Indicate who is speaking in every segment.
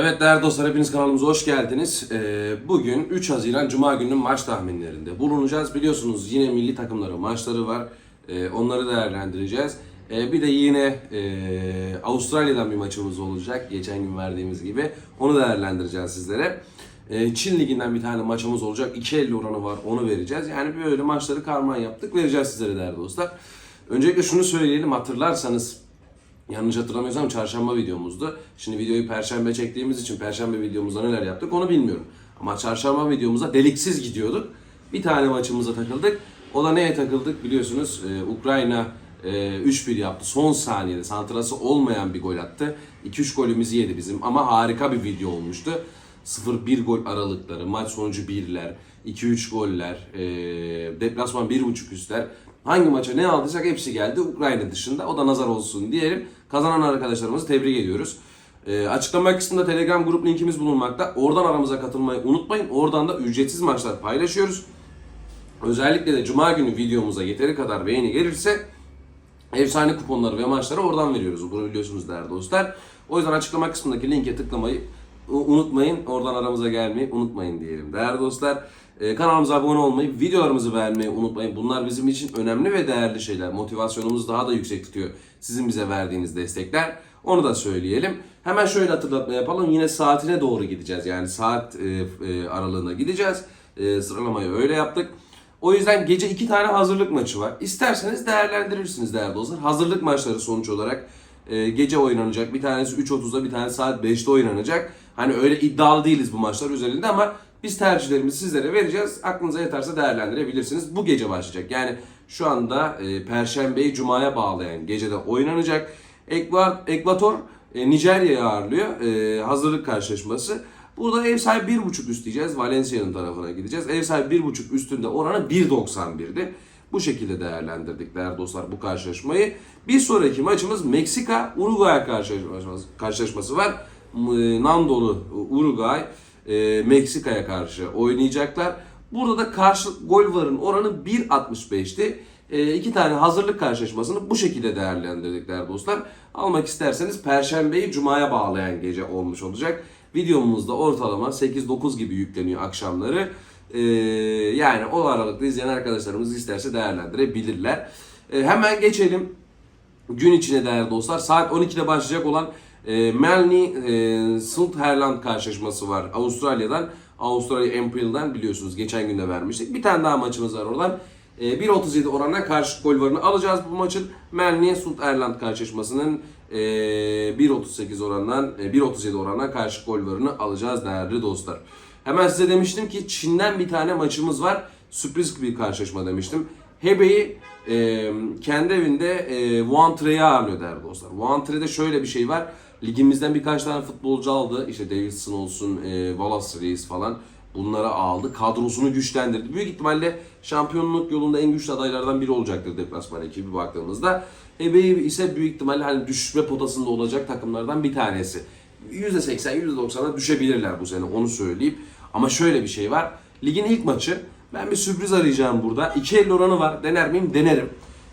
Speaker 1: Evet değerli dostlar hepiniz kanalımıza hoş geldiniz. Ee, bugün 3 Haziran Cuma gününün maç tahminlerinde bulunacağız. Biliyorsunuz yine milli takımları maçları var. Ee, onları değerlendireceğiz. Ee, bir de yine e, Avustralya'dan bir maçımız olacak. Geçen gün verdiğimiz gibi. Onu değerlendireceğiz sizlere. Çin Ligi'nden bir tane maçımız olacak. 2.50 oranı var onu vereceğiz. Yani böyle maçları karman yaptık. Vereceğiz sizlere değerli dostlar. Öncelikle şunu söyleyelim hatırlarsanız Yanlış hatırlamıyorsam çarşamba videomuzdu. Şimdi videoyu perşembe çektiğimiz için perşembe videomuzda neler yaptık onu bilmiyorum. Ama çarşamba videomuzda deliksiz gidiyorduk. Bir tane maçımıza takıldık. O da neye takıldık biliyorsunuz e, Ukrayna e, 3-1 yaptı. Son saniyede santrası olmayan bir gol attı. 2-3 golümüzü yedi bizim ama harika bir video olmuştu. 0-1 gol aralıkları, maç sonucu 1'ler, 2-3 goller, e, deplasman 1.5 üstler. Hangi maça ne aldıysak hepsi geldi Ukrayna dışında. O da nazar olsun diyelim. Kazanan arkadaşlarımızı tebrik ediyoruz. E, açıklama kısmında Telegram grup linkimiz bulunmakta. Oradan aramıza katılmayı unutmayın. Oradan da ücretsiz maçlar paylaşıyoruz. Özellikle de Cuma günü videomuza yeteri kadar beğeni gelirse efsane kuponları ve maçları oradan veriyoruz. Bunu biliyorsunuz değerli dostlar. O yüzden açıklama kısmındaki linke tıklamayı unutmayın. Oradan aramıza gelmeyi unutmayın diyelim. Değerli dostlar e, kanalımıza abone olmayı, videolarımızı beğenmeyi unutmayın. Bunlar bizim için önemli ve değerli şeyler. Motivasyonumuzu daha da yüksek tutuyor. Sizin bize verdiğiniz destekler. Onu da söyleyelim. Hemen şöyle hatırlatma yapalım. Yine saatine doğru gideceğiz. Yani saat e, e, aralığına gideceğiz. Sıralamayı öyle yaptık. O yüzden gece iki tane hazırlık maçı var. İsterseniz değerlendirirsiniz değerli dostlar. Hazırlık maçları sonuç olarak gece oynanacak. Bir tanesi 3.30'da bir tanesi saat 5'te oynanacak. Hani öyle iddialı değiliz bu maçlar üzerinde ama biz tercihlerimizi sizlere vereceğiz. Aklınıza yeterse değerlendirebilirsiniz. Bu gece başlayacak. Yani şu anda e, Perşembeyi Cuma'ya bağlayan gecede oynanacak. Ekva- Ekvator e, Nijerya'yı ağırlıyor. E, hazırlık karşılaşması. Burada ev sahibi 1.5 üst diyeceğiz. Valencia'nın tarafına gideceğiz. Ev sahibi 1.5 üstünde oranı 1.91'di. Bu şekilde değerlendirdik değerli dostlar bu karşılaşmayı. Bir sonraki maçımız Meksika Uruguay karşılaşması, karşılaşması var. Nandolu Uruguay e, Meksika'ya karşı oynayacaklar. Burada da karşı gol varın oranı 1.65'ti. E, iki tane hazırlık karşılaşmasını bu şekilde değerlendirdik değerli dostlar. Almak isterseniz Perşembeyi Cuma'ya bağlayan gece olmuş olacak. Videomuzda ortalama 8-9 gibi yükleniyor akşamları. Ee, yani o aralıkta izleyen arkadaşlarımız isterse değerlendirebilirler. Ee, hemen geçelim gün içine değerli dostlar. Saat 12'de başlayacak olan e, Melni e, Sutherland karşılaşması var Avustralya'dan. Avustralya Imperial'dan biliyorsunuz geçen gün vermiştik. Bir tane daha maçımız var oradan. E, 1.37 oranla karşı gol varını alacağız bu maçın. Melni Sutherland karşılaşmasının e, 1.38 orandan e, 1.37 oranla karşı gol varını alacağız değerli dostlar. Hemen size demiştim ki Çin'den bir tane maçımız var. Sürpriz bir karşılaşma demiştim. Hebe'yi e, kendi evinde e, Wantre'yi ağırlıyor değerli dostlar. Wantre'de şöyle bir şey var. Ligimizden birkaç tane futbolcu aldı. İşte Davidson olsun, e, Wallace Reis falan. Bunları aldı. Kadrosunu güçlendirdi. Büyük ihtimalle şampiyonluk yolunda en güçlü adaylardan biri olacaktır deplasman ekibi baktığımızda. Hebe'yi ise büyük ihtimalle hani düşme potasında olacak takımlardan bir tanesi. %80, %90'a düşebilirler bu sene onu söyleyeyim. Ama şöyle bir şey var. Ligin ilk maçı. Ben bir sürpriz arayacağım burada. 2.50 oranı var. Dener miyim? Denerim.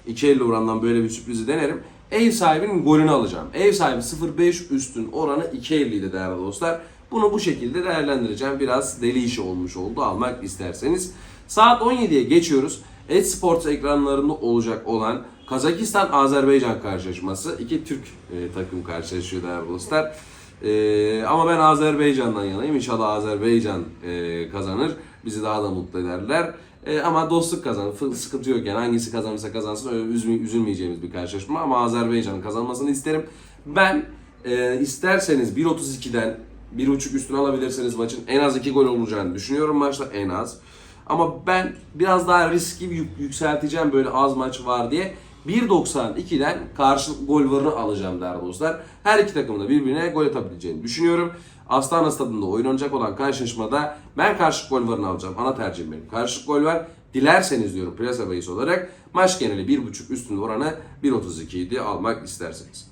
Speaker 1: 2.50 orandan böyle bir sürprizi denerim. Ev sahibinin golünü alacağım. Ev sahibi 0.5 üstün oranı 2.50 idi değerli dostlar. Bunu bu şekilde değerlendireceğim. Biraz deli işi olmuş oldu almak isterseniz. Saat 17'ye geçiyoruz. Et Sports ekranlarında olacak olan Kazakistan-Azerbaycan karşılaşması. İki Türk e, takım karşılaşıyor değerli dostlar. E, ama ben Azerbaycan'dan yanayım. İnşallah Azerbaycan e, kazanır. Bizi daha da mutlu ederler. E, ama dostluk kazanır. Fı- Sıkıntı yok yani. Hangisi kazanırsa kazansın öyle üzme- üzülmeyeceğimiz bir karşılaşma. Ama Azerbaycan'ın kazanmasını isterim. Ben e, isterseniz 1.32'den 1.5 üstüne alabilirseniz maçın en az 2 gol olacağını düşünüyorum maçta en az. Ama ben biraz daha riski yük- yükselteceğim böyle az maç var diye 1.92'den karşılık gol varını alacağım değerli dostlar. Her iki takımın da birbirine gol atabileceğini düşünüyorum. Astana stadında oynanacak olan karşılaşmada ben karşılık gol varını alacağım. Ana tercihim benim. Karşılık gol var. Dilerseniz diyorum plasa bahis olarak maç geneli 1.5 üstünde oranı 1.32 idi almak isterseniz.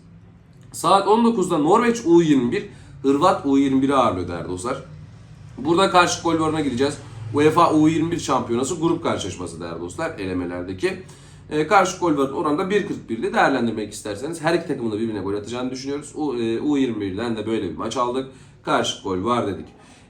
Speaker 1: Saat 19'da Norveç U21, Hırvat U21'i ağırlıyor değerli dostlar. Burada karşı gol varına gireceğiz. UEFA U21 şampiyonası grup karşılaşması değerli dostlar elemelerdeki. E, karşı gol var oranda 1.41'de değerlendirmek isterseniz her iki takımın da birbirine gol atacağını düşünüyoruz. U, e, U21'den de böyle bir maç aldık. Karşı gol var dedik.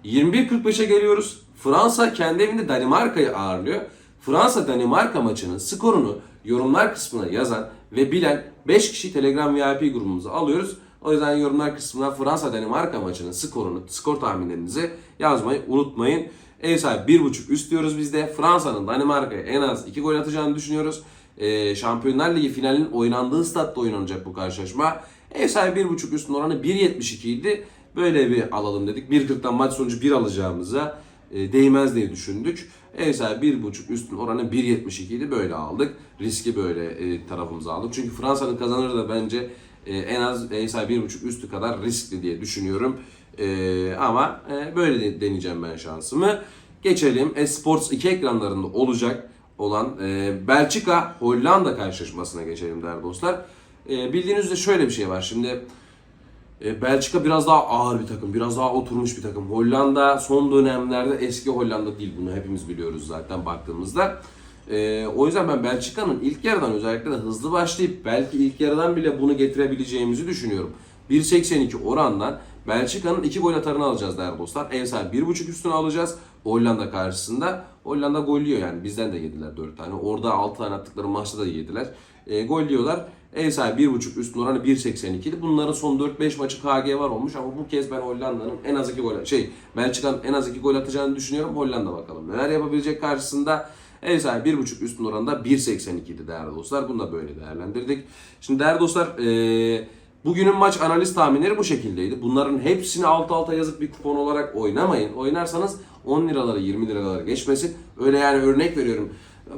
Speaker 1: 21.45'e geliyoruz. Fransa kendi evinde Danimarka'yı ağırlıyor. Fransa Danimarka maçının skorunu yorumlar kısmına yazan ve bilen 5 kişi Telegram VIP grubumuza alıyoruz. O yüzden yorumlar kısmına Fransa Danimarka maçının skorunu, skor tahminlerinizi yazmayı unutmayın. Ev sahibi 1.5 üst diyoruz biz de. Fransa'nın Danimarka'ya en az 2 gol atacağını düşünüyoruz. Ee, Şampiyonlar Ligi finalinin oynandığı statta oynanacak bu karşılaşma. Ev sahibi 1.5 üstün oranı 1.72 idi. Böyle bir alalım dedik. 1.40'dan maç sonucu 1 alacağımıza e, değmez diye düşündük. Ev sahibi 1.5 üstün oranı 1.72 idi. Böyle aldık. Riski böyle e, tarafımıza aldık. Çünkü Fransa'nın kazanırı da bence e, en az ev sahibi 1.5 üstü kadar riskli diye düşünüyorum. Ama böyle de deneyeceğim ben şansımı. Geçelim. Esports 2 ekranlarında olacak olan Belçika Hollanda karşılaşmasına geçelim değerli dostlar. E, bildiğiniz üzere şöyle bir şey var. Şimdi Belçika biraz daha ağır bir takım, biraz daha oturmuş bir takım. Hollanda son dönemlerde eski Hollanda değil bunu hepimiz biliyoruz zaten baktığımızda. E, o yüzden ben Belçika'nın ilk yarıdan özellikle de hızlı başlayıp belki ilk yarıdan bile bunu getirebileceğimizi düşünüyorum. 1.82 orandan Belçika'nın 2 gol atarını alacağız değerli dostlar. Ev sahibi 1.5 üstüne alacağız Hollanda karşısında. Hollanda gol yiyor yani bizden de yediler 4 tane. Orada 6 tane attıkları maçta da yediler. E, gol yiyorlar. Ev sahibi 1.5 üstün oranı 1.82 idi. Bunların son 4-5 maçı KG var olmuş ama bu kez ben Hollanda'nın en az 2 gol şey Belçika'nın en az 2 gol atacağını düşünüyorum. Hollanda bakalım neler yapabilecek karşısında. Ev sahibi 1.5 üstün oranda 1.82 idi değerli dostlar. Bunu da böyle değerlendirdik. Şimdi değerli dostlar eee Bugünün maç analiz tahminleri bu şekildeydi. Bunların hepsini alt alta yazıp bir kupon olarak oynamayın. Oynarsanız 10 liraları 20 liraları geçmesin. Öyle yani örnek veriyorum.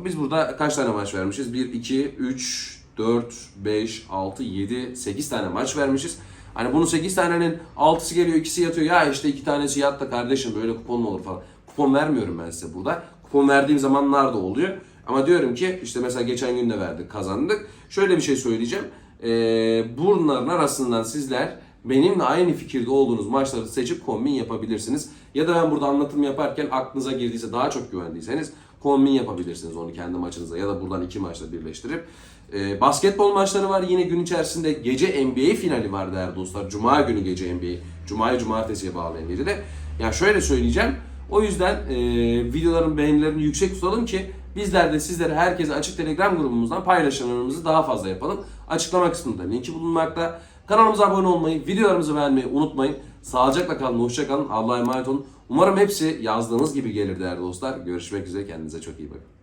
Speaker 1: Biz burada kaç tane maç vermişiz? 1, 2, 3, 4, 5, 6, 7, 8 tane maç vermişiz. Hani bunun 8 tanenin 6'sı geliyor, ikisi yatıyor. Ya işte iki tanesi yattı kardeşim böyle kupon olur falan. Kupon vermiyorum ben size burada. Kupon verdiğim zamanlar da oluyor. Ama diyorum ki işte mesela geçen gün de verdik kazandık. Şöyle bir şey söyleyeceğim. Ee, bunların arasından sizler benimle aynı fikirde olduğunuz maçları seçip kombin yapabilirsiniz. Ya da ben burada anlatım yaparken aklınıza girdiyse daha çok güvendiyseniz kombin yapabilirsiniz onu kendi maçınıza ya da buradan iki maçla birleştirip. Ee, basketbol maçları var yine gün içerisinde gece NBA finali var değerli dostlar. Cuma günü gece NBA. Cuma'yı cumartesiye bağlayan gecede. Yani şöyle söyleyeceğim. O yüzden e, videoların beğenilerini yüksek tutalım ki bizler de sizlere herkese açık telegram grubumuzdan paylaşımlarımızı daha fazla yapalım. Açıklama kısmında linki bulunmakta. Kanalımıza abone olmayı, videolarımızı beğenmeyi unutmayın. Sağlıcakla kalın, hoşça kalın. Allah'a emanet olun. Umarım hepsi yazdığınız gibi gelir değerli dostlar. Görüşmek üzere. Kendinize çok iyi bakın.